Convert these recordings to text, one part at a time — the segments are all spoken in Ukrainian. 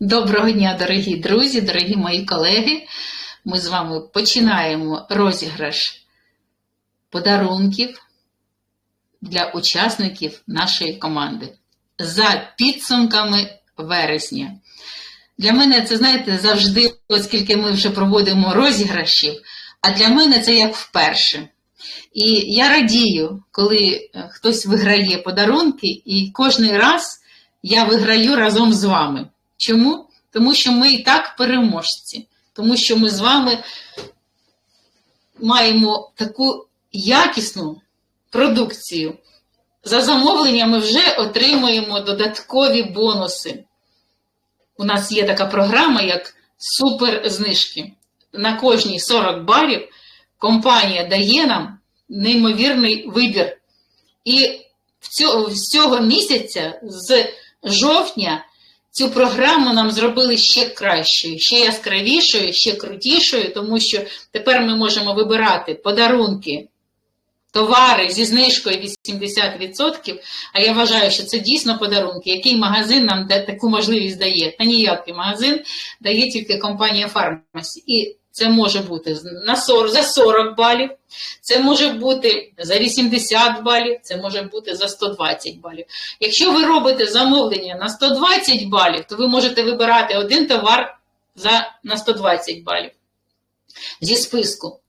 Доброго дня, дорогі друзі, дорогі мої колеги. Ми з вами починаємо розіграш подарунків для учасників нашої команди за підсумками вересня. Для мене це, знаєте, завжди, оскільки ми вже проводимо розіграшів, а для мене це як вперше. І я радію, коли е, хтось виграє подарунки, і кожен раз я виграю разом з вами. Чому? Тому що ми і так переможці, тому що ми з вами маємо таку якісну продукцію. За замовлення ми вже отримуємо додаткові бонуси. У нас є така програма, як суперзнижки. На кожні 40 балів компанія дає нам неймовірний вибір. І з цього місяця, з жовтня, Цю програму нам зробили ще кращою, ще яскравішою, ще крутішою, тому що тепер ми можемо вибирати подарунки, товари зі знижкою 80%. А я вважаю, що це дійсно подарунки. Який магазин нам таку можливість дає? Та ніякий магазин дає тільки компанія Фармасі. І це може бути на 40, за 40 балів, це може бути за 80 балів, це може бути за 120 балів. Якщо ви робите замовлення на 120 балів, то ви можете вибирати один товар за, на 120 балів зі списку.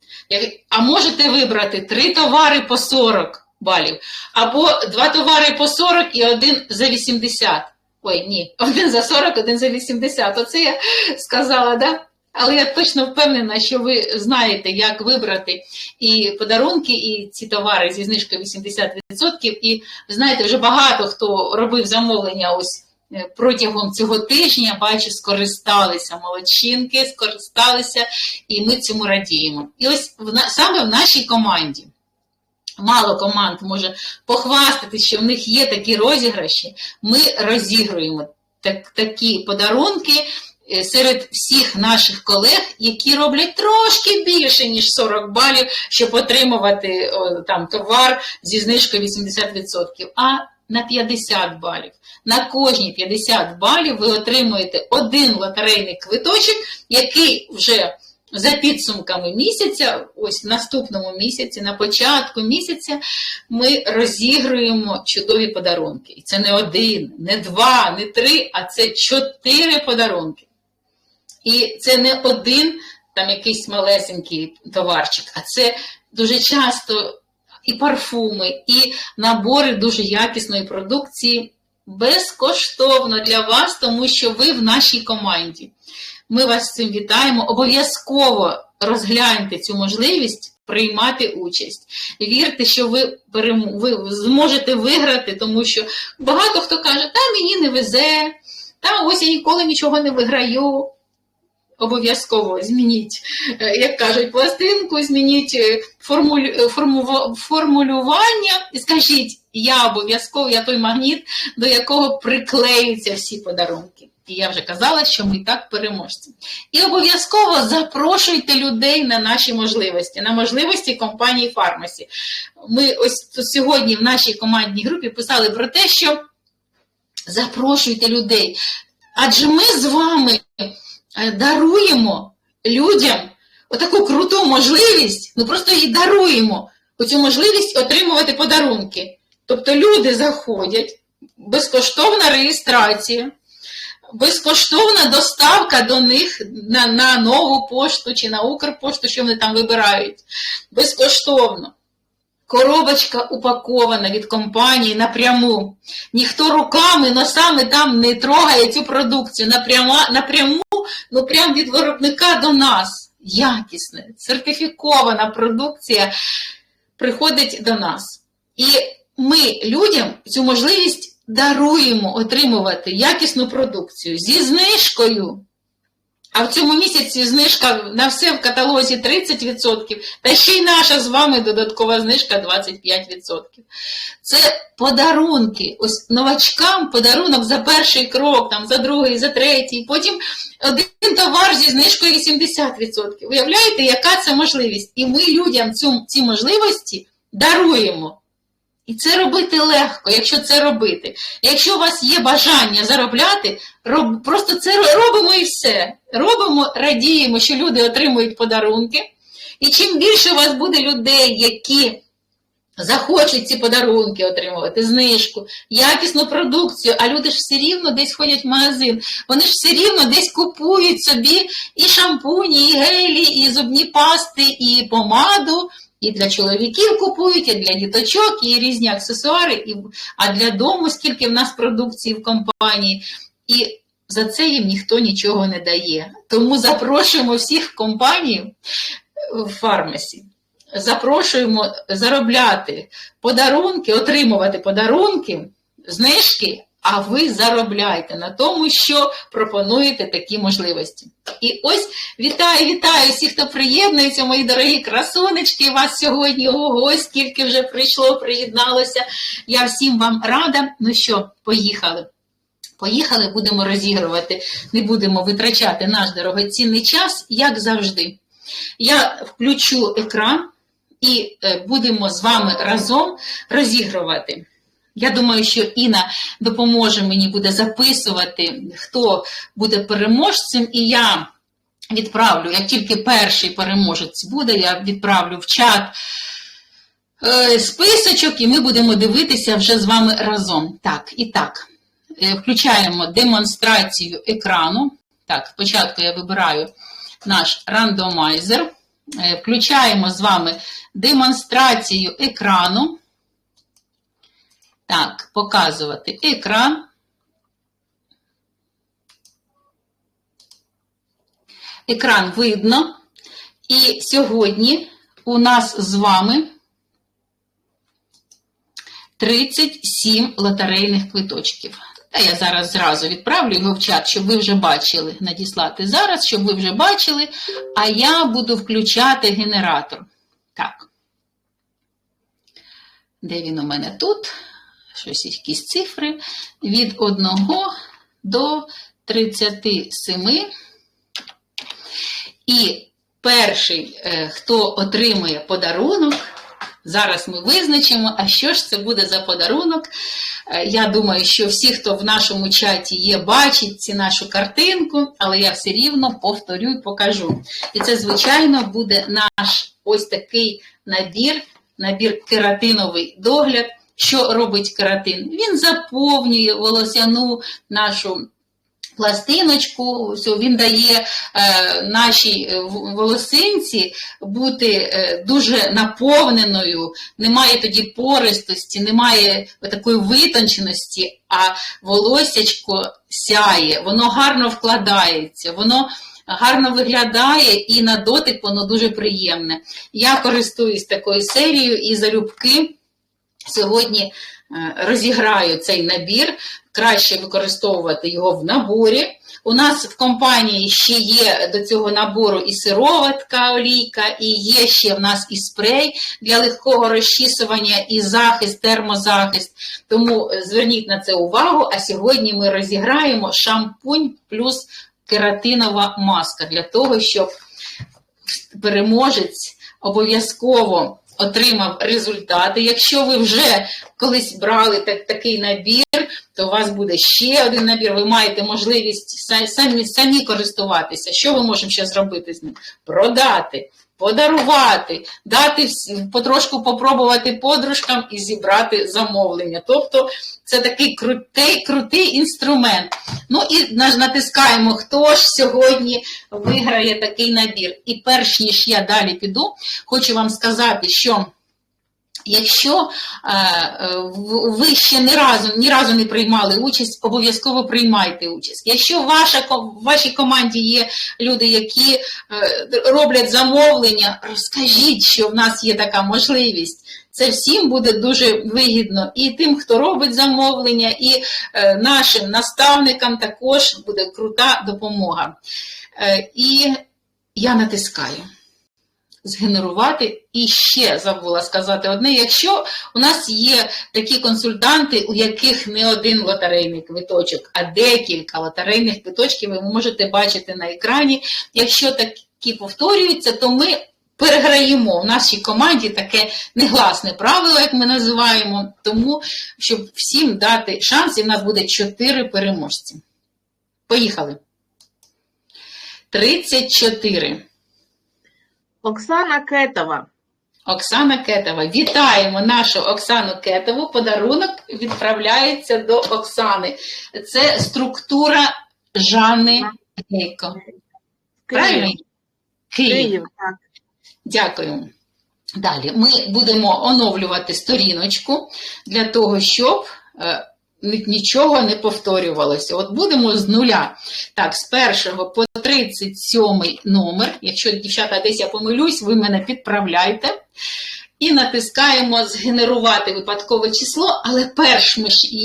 А можете вибрати три товари по 40 балів, або два товари по 40 і один за 80. Ой, ні, один за 40, один за 80. Оце я сказала, да? Але я точно впевнена, що ви знаєте, як вибрати і подарунки, і ці товари зі знижкою 80%. І знаєте, вже багато хто робив замовлення ось е, протягом цього тижня, бачу, скористалися молодчинки, скористалися, і ми цьому радіємо. І ось в, саме в нашій команді. Мало команд може похвастати, що в них є такі розіграші. Ми розігруємо так, такі подарунки серед всіх наших колег, які роблять трошки більше, ніж 40 балів, щоб отримувати о, там товар зі знижкою 80%, а на 50 балів. На кожні 50 балів ви отримуєте один лотерейний квиточок, який вже за підсумками місяця, ось в наступному місяці, на початку місяця, ми розігруємо чудові подарунки. І це не один, не два, не три, а це чотири подарунки. І це не один там якийсь малесенький товарчик, а це дуже часто і парфуми, і набори дуже якісної продукції безкоштовно для вас, тому що ви в нашій команді. Ми вас цим вітаємо. Обов'язково розгляньте цю можливість приймати участь. Вірте, що ви ви зможете виграти, тому що багато хто каже, та мені не везе, та ось я ніколи нічого не виграю. Обов'язково змініть, е, як кажуть, пластинку, змініть е, формулю, е, форму, формулювання і скажіть, я обов'язково, я той магніт, до якого приклеються всі подарунки. І я вже казала, що ми так переможці. І обов'язково запрошуйте людей на наші можливості, на можливості компанії Фармасі. Ми ось сьогодні в нашій командній групі писали про те, що запрошуйте людей. Адже ми з вами. Е, даруємо людям отаку круту можливість, ми просто їй даруємо оцю можливість отримувати подарунки. Тобто люди заходять, безкоштовна реєстрація, безкоштовна доставка до них на, на нову пошту чи на Укрпошту, що вони там вибирають. Безкоштовно. Коробочка упакована від компанії напряму. Ніхто руками, носами там не трогає цю продукцію напряму, напряму ну прямо від виробника до нас. Якісна, сертифікована продукція приходить до нас. І ми людям цю можливість даруємо отримувати якісну продукцію зі знижкою. А в цьому місяці знижка на все в каталозі 30%, та ще й наша з вами додаткова знижка 25%. Це подарунки. Ось новачкам подарунок за перший крок, там, за другий, за третій, потім один товар зі знижкою 80%. Уявляєте, яка це можливість? І ми людям цю, ці можливості даруємо. І це робити легко, якщо це робити. Якщо у вас є бажання заробляти, роб, просто це робимо і все. Робимо, радіємо, що люди отримують подарунки. І чим більше у вас буде людей, які захочуть ці подарунки отримувати, знижку, якісну продукцію, а люди ж все рівно десь ходять в магазин, вони ж все рівно десь купують собі і шампуні, і гелі, і зубні пасти, і помаду. І для чоловіків купують, і для діточок, і різні аксесуари, і, а для дому скільки в нас продукції в компанії. І за це їм ніхто нічого не дає. Тому запрошуємо всіх в компанію в фармасі. Запрошуємо заробляти подарунки, отримувати подарунки, знижки, а ви заробляйте на тому, що пропонуєте такі можливості. І ось вітаю, вітаю всіх, хто приєднується, мої дорогі красунечки. Вас сьогодні ого, скільки вже прийшло, приєдналося. Я всім вам рада. Ну що, поїхали. Поїхали, будемо розігрувати, не будемо витрачати наш дорогоцінний час, як завжди. Я включу екран і будемо з вами разом розігрувати. Я думаю, що Інна допоможе мені буде записувати, хто буде переможцем, і я відправлю, як тільки перший переможець буде, я відправлю в чат списочок, і ми будемо дивитися вже з вами разом. Так, і так, включаємо демонстрацію екрану. Так, спочатку я вибираю наш рандомайзер. Включаємо з вами демонстрацію екрану. Так, показувати екран. Екран видно. І сьогодні у нас з вами 37 лотерейних квиточків. Та я зараз зразу відправлю його в чат, щоб ви вже бачили. Надіслати зараз, щоб ви вже бачили, а я буду включати генератор. Так. Де він у мене тут? Щось якісь цифри. Від 1 до 37. І перший, хто отримує подарунок, зараз ми визначимо, а що ж це буде за подарунок. Я думаю, що всі, хто в нашому чаті є, бачать ці нашу картинку, але я все рівно повторю і покажу. І це, звичайно, буде наш ось такий набір, набір кератиновий догляд. Що робить кератин? Він заповнює волосяну нашу пластиночку, він дає е, нашій волосинці бути е, дуже наповненою, немає тоді пористості, немає такої витонченості, а волосячко сяє, воно гарно вкладається, воно гарно виглядає і на дотик воно дуже приємне. Я користуюсь такою серією і залюбки сьогодні розіграю цей набір, краще використовувати його в наборі. У нас в компанії ще є до цього набору і сироватка, олійка, і є ще в нас і спрей для легкого розчісування, і захист, термозахист. Тому зверніть на це увагу. А сьогодні ми розіграємо шампунь плюс кератинова маска для того, щоб переможець обов'язково отримав результати. Якщо ви вже колись брали так, такий набір, то у вас буде ще один набір, ви маєте можливість самі, самі користуватися. Що ми можемо ще зробити з ним? Продати, подарувати, дати потрошку попробувати подружкам і зібрати замовлення. Тобто це такий крутий, крутий інструмент. Ну і натискаємо, хто ж сьогодні виграє такий набір. І перш ніж я далі піду, хочу вам сказати, що. Якщо е, ви ще ні разу ні разу не приймали участь, обов'язково приймайте участь. Якщо ваша, в вашій команді є люди, які е, роблять замовлення, розкажіть, що в нас є така можливість. Це всім буде дуже вигідно. І тим, хто робить замовлення, і е, нашим наставникам також буде крута допомога. І я натискаю згенерувати. І ще забула сказати одне: якщо у нас є такі консультанти, у яких не один лотерейний квиточок, а декілька лотерейних квиточків, ви можете бачити на екрані. Якщо такі повторюються, то ми переграємо. В нашій команді таке негласне правило, як ми називаємо, тому щоб всім дати шанс, і в нас буде 4 переможці. Поїхали. 34. Оксана Кетова. Оксана Кетова. Вітаємо нашу Оксану Кетову. Подарунок відправляється до Оксани. Це структура Жанни Гейко. Правильно? Київ. Київ. Так. Дякую. Далі ми будемо оновлювати сторіночку для того, щоб е, нічого не повторювалося. От будемо з нуля. Так, з першого по 37 номер. Якщо дівчата десь я помилюсь, ви мене підправляйте. І натискаємо згенерувати випадкове число, але перш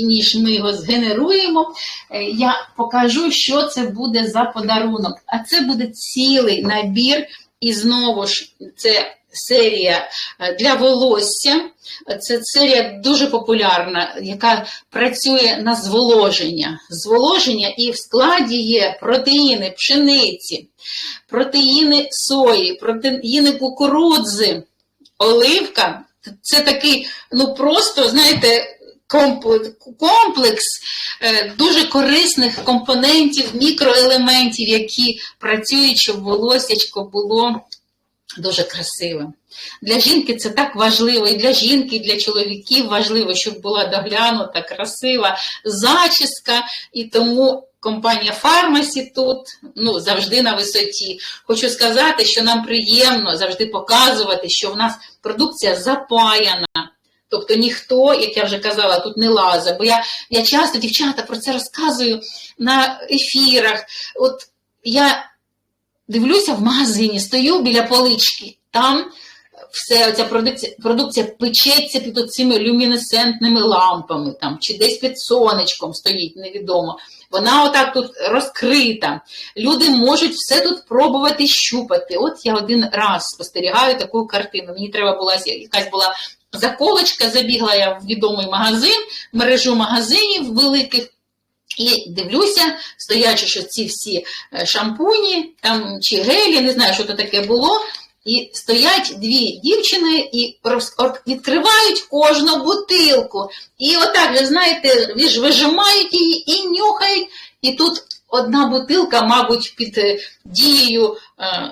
ніж ми його згенеруємо, е, я покажу, що це буде за подарунок. А це буде цілий набір, і знову ж це серія е, для волосся. Це серія дуже популярна, яка працює на зволоження. Зволоження і в складі є протеїни пшениці, протеїни сої, протеїни кукурудзи, оливка. Це такий, ну просто, знаєте, комплекс, е, дуже корисних компонентів, мікроелементів, які працюють, щоб волосячко було дуже красивим. Для жінки це так важливо, і для жінки, і для чоловіків важливо, щоб була доглянута, красива зачіска, і тому компанія Фармасі тут ну, завжди на висоті. Хочу сказати, що нам приємно завжди показувати, що в нас продукція запаяна. Тобто ніхто, як я вже казала, тут не лазить. Бо я, я часто, дівчата, про це розказую на ефірах. От я дивлюся в магазині, стою біля полички, там все ця продукція, продукція печеться під цими люмінесцентними лампами, там, чи десь під сонечком стоїть, невідомо. Вона отак тут розкрита. Люди можуть все тут пробувати щупати. От я один раз спостерігаю таку картину. Мені треба була якась була заколочка, забігла я в відомий магазин, мережу магазинів великих. І дивлюся, стоячи, що ці всі е, шампуні там, чи гелі, не знаю, що то таке було. І стоять дві дівчини і відкривають кожну бутилку. І отак, ви знаєте, вижимають її і нюхають. І тут одна бутилка, мабуть, під е, дією е,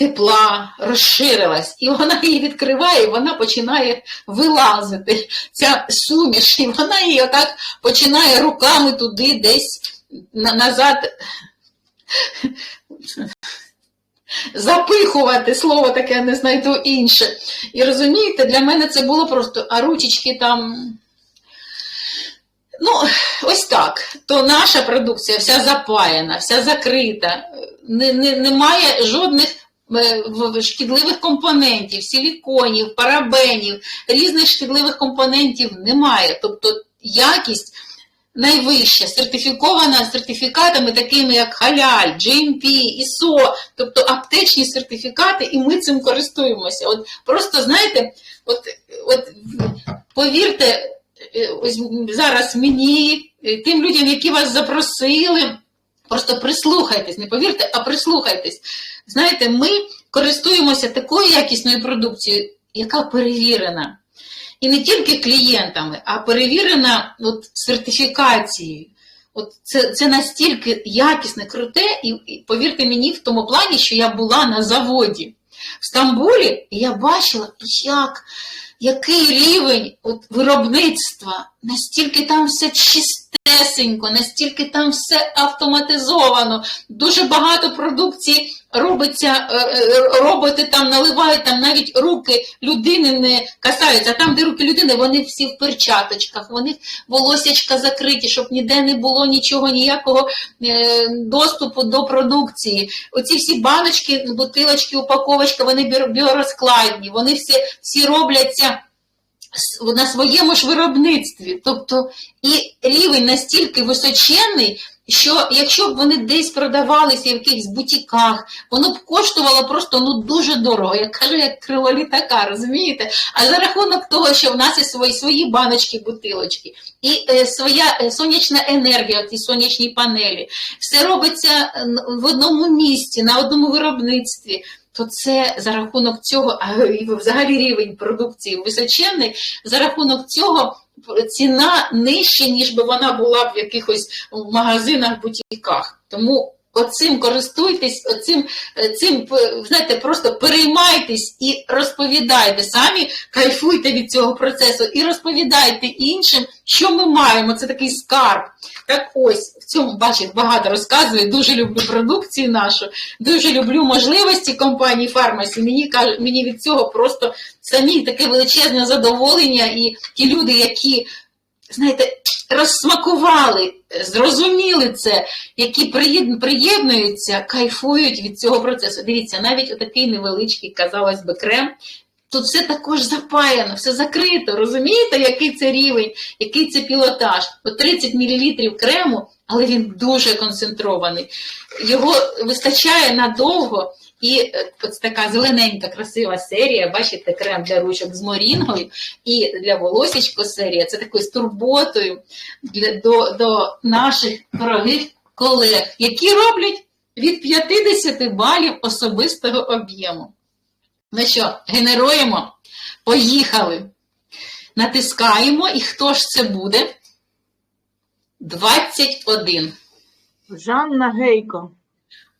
тепла розширилась. І вона її відкриває, і вона починає вилазити. Ця суміш, і вона її отак починає руками туди десь назад запихувати слово таке не знайду інше. І розумієте, для мене це було просто, а ручечки там. Ну, ось так. То наша продукція вся запаяна, вся закрита, не, не, немає жодних шкідливих компонентів, силіконів, парабенів, різних шкідливих компонентів немає. Тобто якість найвища, сертифікована сертифікатами, такими як Халяль, GMP, ISO, тобто аптечні сертифікати, і ми цим користуємося. От просто знаєте, от, от повірте, е, ось зараз мені, е, тим людям, які вас запросили. Просто прислухайтесь, не повірте, а прислухайтесь. Знаєте, ми користуємося такою якісною продукцією, яка перевірена. І не тільки клієнтами, а перевірена от, сертифікацією. От це, це настільки якісне, круте, і, і повірте мені, в тому плані, що я була на заводі в Стамбулі, і я бачила, як, який рівень от, виробництва, настільки там все чистесенько, настільки там все автоматизовано, дуже багато продукції робиться, е, е, роботи там наливають, там навіть руки людини не касаються. А там, де руки людини, вони всі в перчаточках, вони волосячка закриті, щоб ніде не було нічого, ніякого е, доступу до продукції. Оці всі баночки, бутилочки, упаковочка, вони біо- біорозкладні, вони всі, всі робляться на своєму ж виробництві. Тобто і рівень настільки височенний, що якщо б вони десь продавалися в якихось бутіках, воно б коштувало просто ну дуже дорого, як кажу, як крило літака, розумієте? А за рахунок того, що в нас є свої, свої баночки, бутилочки, і е, своя е, сонячна енергія, ті сонячні панелі, все робиться е, в одному місці, на одному виробництві. То це за рахунок цього, а і взагалі рівень продукції височенний, за рахунок цього ціна нижча, ніж би вона була в якихось магазинах, бутіках. Тому оцим користуйтесь, оцим е, цим, е, знаєте, просто переймайтесь і розповідайте. Самі кайфуйте від цього процесу і розповідайте іншим, що ми маємо. Це такий скарб. Так ось цьому бачите, багато розказую. Дуже люблю продукцію нашу, дуже люблю можливості компанії Фармасі. Мені каже, мені від цього просто самі таке величезне задоволення, і ті люди, які знаєте, розсмакували, зрозуміли це, які приєднуються, кайфують від цього процесу. Дивіться, навіть отакий невеличкий, казалось би, крем. Тут все також запаяно, все закрито. Розумієте, який це рівень, який це пілотаж? От 30 мл крему, але він дуже концентрований. Його вистачає надовго. І е, ось така зелененька, красива серія. Бачите, крем для ручок з морінгою і для волосічко серія. Це такою з турботою для, до, до наших дорогих колег, які роблять від 50 балів особистого об'єму. Ну що, генеруємо? Поїхали. Натискаємо, і хто ж це буде? 21. Жанна Гейко.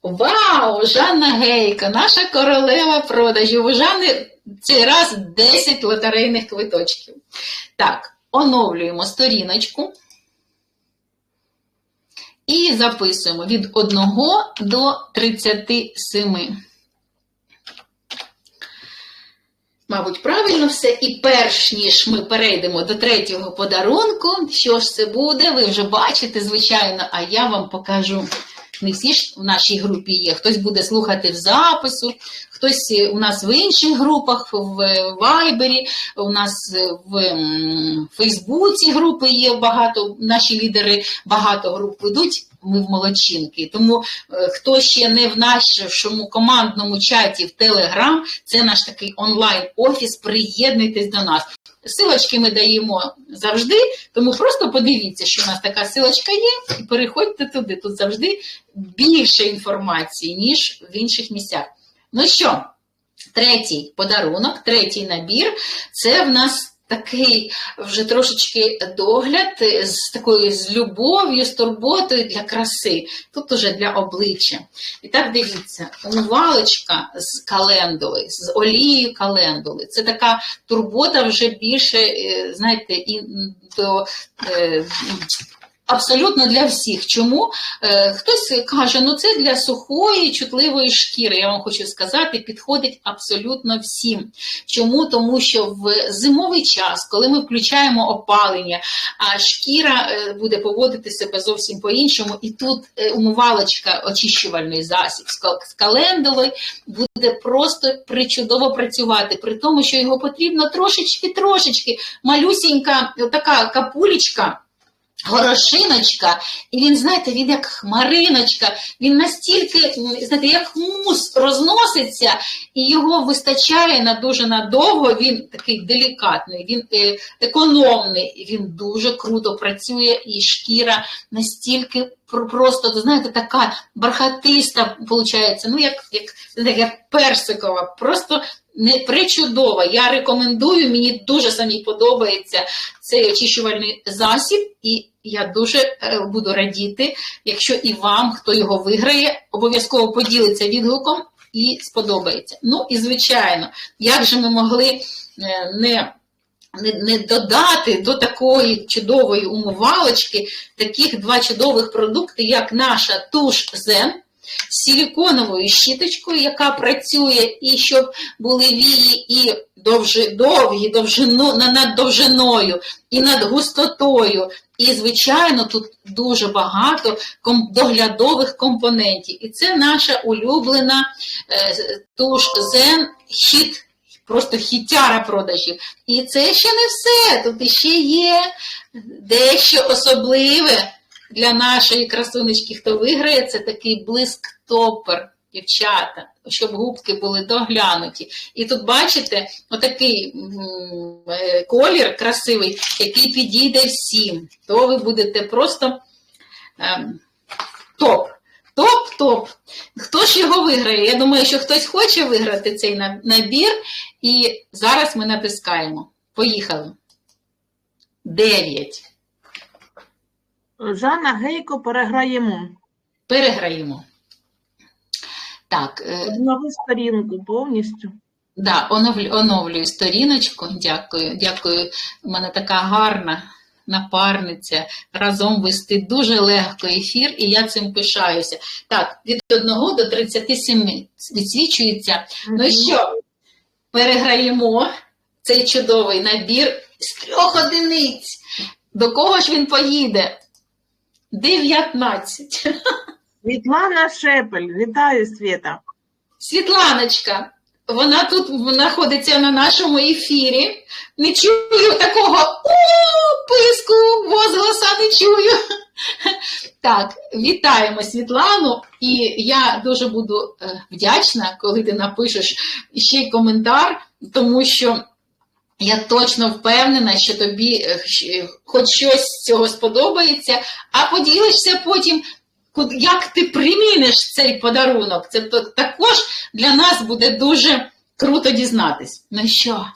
Вау! Жанна Гейка, наша королева продажів. У Жанни цей раз 10 лотерейних квиточків. Так, оновлюємо сторіночку і записуємо від 1 до 37. Мабуть, правильно все. І перш ніж ми перейдемо до третього подарунку, що ж це буде, ви вже бачите, звичайно, а я вам покажу. Не всі ж в нашій групі є. Хтось буде слухати в запису, хтось у нас в інших групах, в Вайбері, у нас в Фейсбуці групи є багато, наші лідери багато груп ведуть. Ми в молодчинки. Тому е, хто ще не в нашому командному чаті в Телеграм, це наш такий онлайн-офіс. Приєднуйтесь до нас. Силочки ми даємо завжди, тому просто подивіться, що у нас така силочка є, і переходьте туди. Тут завжди більше інформації, ніж в інших місцях. Ну що, третій подарунок, третій набір це в нас такий вже трошечки догляд з такою з любов'ю, з турботою для краси. Тут уже для обличчя. І так дивіться, умивалочка з календули, з олією календули. Це така турбота вже більше, е, знаєте, і до. Абсолютно для всіх. Чому? Е, хтось каже, ну це для сухої, чутливої шкіри. Я вам хочу сказати, підходить абсолютно всім. Чому? Тому що в зимовий час, коли ми включаємо опалення, а шкіра е, буде поводити себе зовсім по-іншому, і тут е, умивалочка, очищувальний засіб з кал- буде просто причудово працювати, при тому, що його потрібно трошечки-трошечки, малюсінька така капулечка. Горошиночка, і він, знаєте, він як хмариночка, він настільки, знаєте, як мус розноситься, і його вистачає на дуже надовго. Він такий делікатний, він е, економний, він дуже круто працює, і шкіра настільки просто, то, знаєте, така бархатиста, виходить, ну як, як, як персикова, просто не причудова. Я рекомендую, мені дуже самі подобається цей очищувальний засіб, і я дуже е, буду радіти, якщо і вам, хто його виграє, обов'язково поділиться відгуком і сподобається. Ну і звичайно, як же ми могли е, не. Не, не додати до такої чудової умивалочки таких два чудових продукти, як наша туш Зен з силіконовою щіточкою, яка працює, і щоб були вії і довжи, довгі, довжину, над довжиною, і над густотою. І, звичайно, тут дуже багато доглядових компонентів. І це наша улюблена е, туш Zen хіт. Просто хітяра продажів. І це ще не все. Тут іще є дещо особливе для нашої красунечки, хто виграє, це такий блиск топер, дівчата, щоб губки були доглянуті. І тут бачите, отакий е, колір красивий, який підійде всім. То ви будете просто ем, топ. Топ-топ. Хто ж його виграє? Я думаю, що хтось хоче виграти цей набір. І зараз ми натискаємо. Поїхали. Дев'ять. Жанна Гейко переграємо. Переграємо. Так, е, Обнови сторінку повністю. да, оновлю, оновлюю сторіночку. Дякую. Дякую. У мене така гарна напарниця. Разом вести дуже легко ефір, і я цим пишаюся. Так, від 1 до 37 відсвічується. Ну і що? Переграємо цей чудовий набір з трьох одиниць. До кого ж він поїде? 19. Світлана Шепель. Вітаю, Свята. Світланочка, вона тут знаходиться на нашому ефірі. Не чую такого о, писку, возгласа не чую. Так, вітаємо Світлану, і я дуже буду е, вдячна, коли ти напишеш ще й коментар, тому що я точно впевнена, що тобі е, хоч щось з цього сподобається, а поділишся потім, як ти приміниш цей подарунок. Це також для нас буде дуже круто дізнатись. Ну що?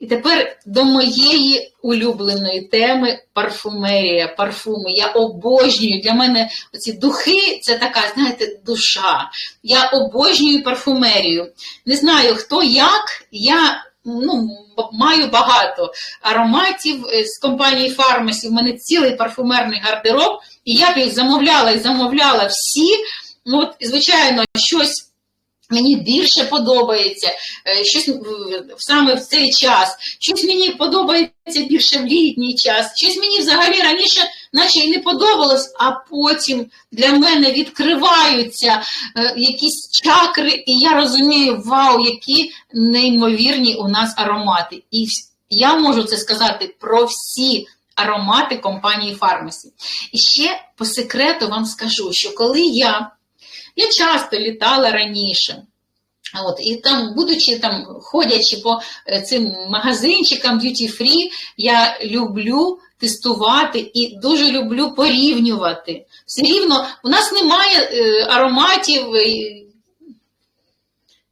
І тепер до моєї улюбленої теми парфумерія, парфуми. Я обожнюю. Для мене оці духи це така, знаєте, душа. Я обожнюю парфумерію. Не знаю хто як. Я ну, маю багато ароматів е, з компанії Фармасі. У мене цілий парфумерний гардероб, і я б їх замовляла і замовляла всі. Ну, от, звичайно, щось. Мені більше подобається, е, щось саме в цей час, щось мені подобається більше в літній час, щось мені взагалі раніше наче і не подобалось, а потім для мене відкриваються е, якісь чакри, і я розумію, вау, які неймовірні у нас аромати. І я можу це сказати про всі аромати компанії Фармасі. І ще по секрету вам скажу, що коли я я часто літала раніше. От, і там, будучи там, ходячи по е, цим магазинчикам duty free, я люблю тестувати і дуже люблю порівнювати. Все рівно у нас немає е, ароматів е,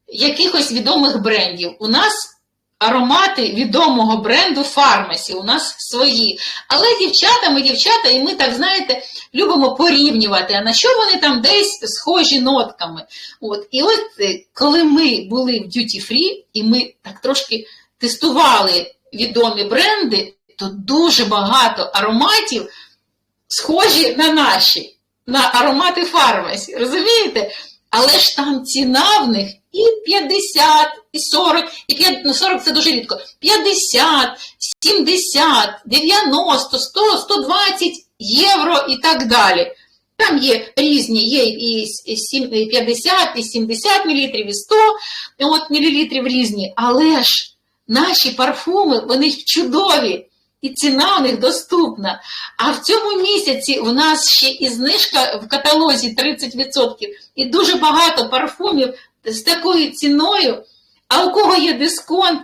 якихось відомих брендів. У нас аромати відомого бренду Фармасі, у нас свої. Але дівчата, ми дівчата, і ми так знаєте, любимо порівнювати, а на що вони там десь схожі нотками. От. І от е, коли ми були в Duty Free, і ми так трошки тестували відомі бренди, то дуже багато ароматів схожі на наші, на аромати фармасі. Розумієте? Але ж там ціна в них і 50, і 40, і 5, ну 40 це дуже рідко. 50, 70, 90, 100, 120 євро і так далі. Там є різні, є і і 50, і 70 мл, і 100 от, мл різні. Але ж наші парфуми, вони чудові. І ціна у них доступна. А в цьому місяці у нас ще і знижка в каталозі 30%, і дуже багато парфумів з такою ціною. А у кого є дисконт,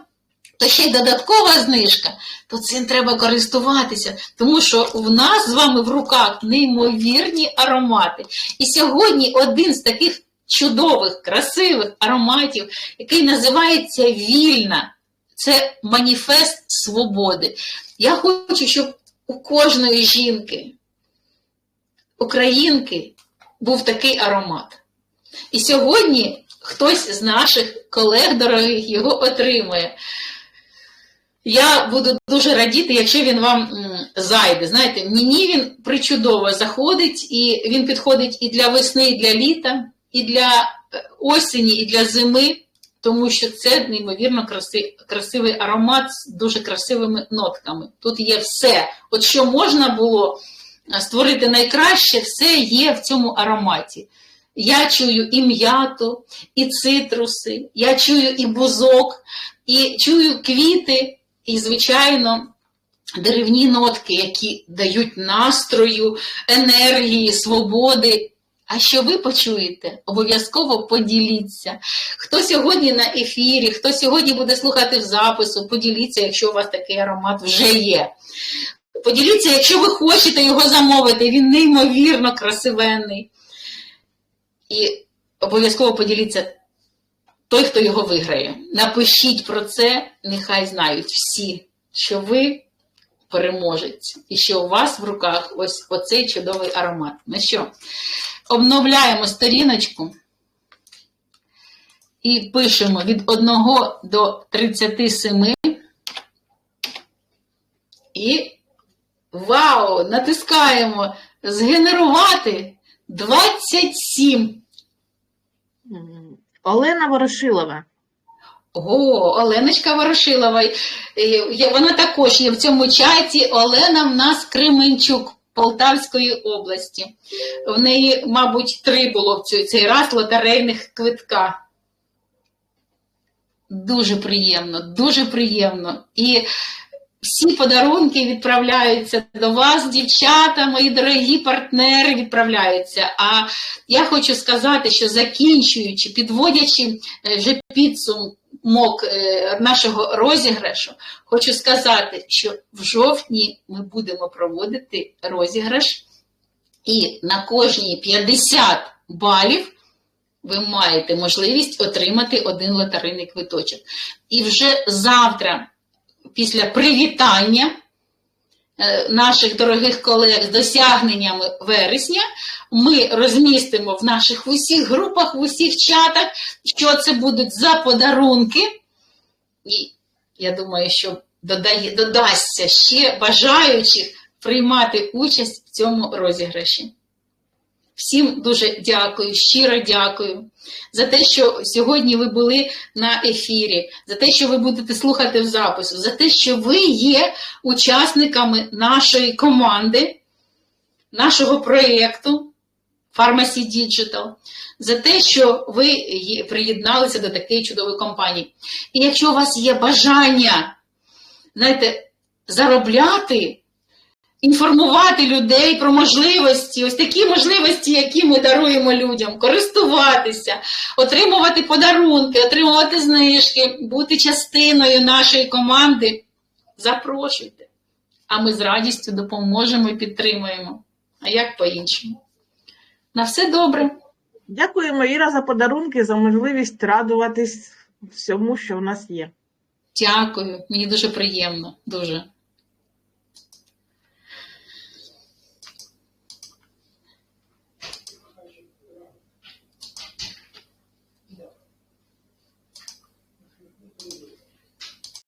то ще й додаткова знижка, то цим треба користуватися, тому що в нас з вами в руках неймовірні аромати. І сьогодні один з таких чудових, красивих ароматів, який називається Вільна. Це маніфест свободи. Я хочу, щоб у кожної жінки, українки, був такий аромат. І сьогодні хтось з наших колег дорогих його отримує. Я буду дуже радіти, якщо він вам зайде. Знаєте, мені він причудово заходить, і він підходить і для весни, і для літа, і для е, осені, і для зими, тому що це неймовірно краси, красивий аромат з дуже красивими нотками. Тут є все. От що можна було е, створити найкраще, все є в цьому ароматі. Я чую і м'яту, і цитруси, я чую і бузок, і чую квіти, і, звичайно, деревні нотки, які дають настрою, енергії, свободи. А що ви почуєте? Обов'язково поділіться. Хто сьогодні на ефірі, хто сьогодні буде слухати в запису, поділіться, якщо у вас такий аромат вже є. Поділіться, якщо ви хочете його замовити, він неймовірно красивенний. І обов'язково поділіться той, хто його виграє. Напишіть про це, нехай знають всі, що ви переможець, і що у вас в руках ось оцей чудовий аромат. Ну що, обновляємо сторіночку і пишемо від 1 до 37. І вау! Натискаємо згенерувати 27. Олена Ворошилова. О, Оленочка Ворошилова. Вона також є в цьому чаті. Олена в нас Кременчук Полтавської області. В неї, мабуть, три було в цей, раз лотерейних квитка. Дуже приємно, дуже приємно. І всі подарунки відправляються до вас, дівчата, мої дорогі партнери відправляються. А я хочу сказати, що закінчуючи, підводячи е, вже підсумок е, нашого розіграшу, хочу сказати, що в жовтні ми будемо проводити розіграш, і на кожні 50 балів ви маєте можливість отримати один лотерейний квиточок. І вже завтра, після привітання наших дорогих колег з досягненнями вересня, ми розмістимо в наших усіх групах, в усіх чатах, що це будуть за подарунки. І я думаю, що додає, додасться ще бажаючих приймати участь в цьому розіграші. Всім дуже дякую, щиро дякую за те, що сьогодні ви були на ефірі, за те, що ви будете слухати в запису, за те, що ви є учасниками нашої команди, нашого проєкту Pharmacy Digital, за те, що ви приєдналися до такої чудової компанії. І якщо у вас є бажання, знаєте, заробляти, інформувати людей про можливості, ось такі можливості, які ми даруємо людям, користуватися, отримувати подарунки, отримувати знижки, бути частиною нашої команди, запрошуйте. А ми з радістю допоможемо і підтримуємо. А як по-іншому? На все добре. Дякуємо, Іра, за подарунки, за можливість радуватись всьому, що в нас є. Дякую. Мені дуже приємно. Дуже.